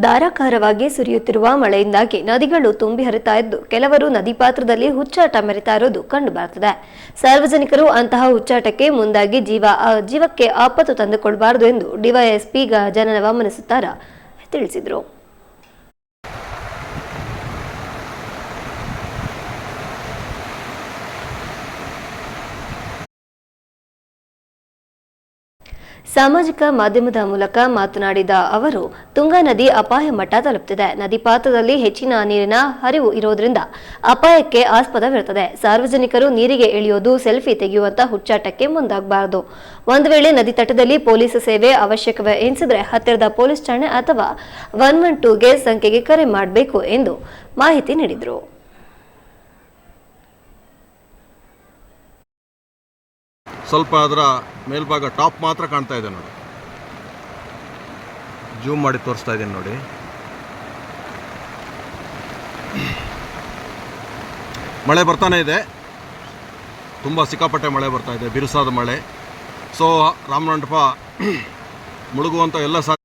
ಧಾರಾಕಾರವಾಗಿ ಸುರಿಯುತ್ತಿರುವ ಮಳೆಯಿಂದಾಗಿ ನದಿಗಳು ತುಂಬಿ ಹರಿತಾ ಇದ್ದು, ಕೆಲವರು ನದಿ ಪಾತ್ರದಲ್ಲಿ ಹುಚ್ಚಾಟ ಮೆರಿತಾ ಇರೋದು ಕಂಡುಬರುತ್ತದೆ ಸಾರ್ವಜನಿಕರು ಅಂತಹ ಹುಚ್ಚಾಟಕ್ಕೆ ಮುಂದಾಗಿ ಜೀವ ಜೀವಕ್ಕೆ ಆಪತ್ತು ತಂದುಕೊಳ್ಬಾರದು ಎಂದು ಡಿವೈಎಸ್ಪಿ ಗಜಾನನ ಗಮನಿಸುತ್ತಾರ ತಿಳಿಸಿದರು. ಸಾಮಾಜಿಕ ಮಾಧ್ಯಮದ ಮೂಲಕ ಮಾತನಾಡಿದ ಅವರು, ತುಂಗಾ ನದಿ ಅಪಾಯ ಮಟ್ಟ ತಲುಪುತ್ತಿದೆ ನದಿ ಪಾತ್ರದಲ್ಲಿ ಹೆಚ್ಚಿನ ನೀರಿನ ಹರಿವು ಇರೋದ್ರಿಂದ ಅಪಾಯಕ್ಕೆ ಆಸ್ಪದವಿರುತ್ತದೆ. ಸಾರ್ವಜನಿಕರು ನೀರಿಗೆ ಇಳಿಯೋದು, ಸೆಲ್ಫಿ ತೆಗೆಯುವಂತ ಹುಚ್ಚಾಟಕ್ಕೆ ಮುಂದಾಗಬಾರದು. ಒಂದು ವೇಳೆ ನದಿ ತಟದಲ್ಲಿ ಪೊಲೀಸ್ ಸೇವೆ ಅವಶ್ಯಕವೇ ಎನಿಸಿದ್ರೆ ಹತ್ತಿರದ ಪೊಲೀಸ್ ಠಾಣೆ ಅಥವಾ ಒನ್ ಒನ್ ಟೂಗೆ ಸಂಖ್ಯೆಗೆ ಕರೆ ಮಾಡಬೇಕು ಎಂದು ಮಾಹಿತಿ ನೀಡಿದರು. ಸ್ವಲ್ಪ ಅದರ ಮೇಲ್ಭಾಗ ಟಾಪ್ ಮಾತ್ರ ಕಾಣ್ತಾ ಇದೆ ನೋಡಿ. ಜೂಮ್ ಮಾಡಿ ತೋರಿಸ್ತಾ ಇದ್ದೀನಿ ನೋಡಿ. ಮಳೆ ಬರ್ತಾನೆ ಇದೆ. ತುಂಬ ಸಿಕ್ಕಾಪಟ್ಟೆ ಮಳೆ ಬರ್ತಾ ಇದೆ, ಬಿರುಸಾದ ಮಳೆ. ಸೊ ರಾಮನಂಟಪ ಮುಳುಗುವಂಥ ಎಲ್ಲ ಸಾಧ್ಯತೆ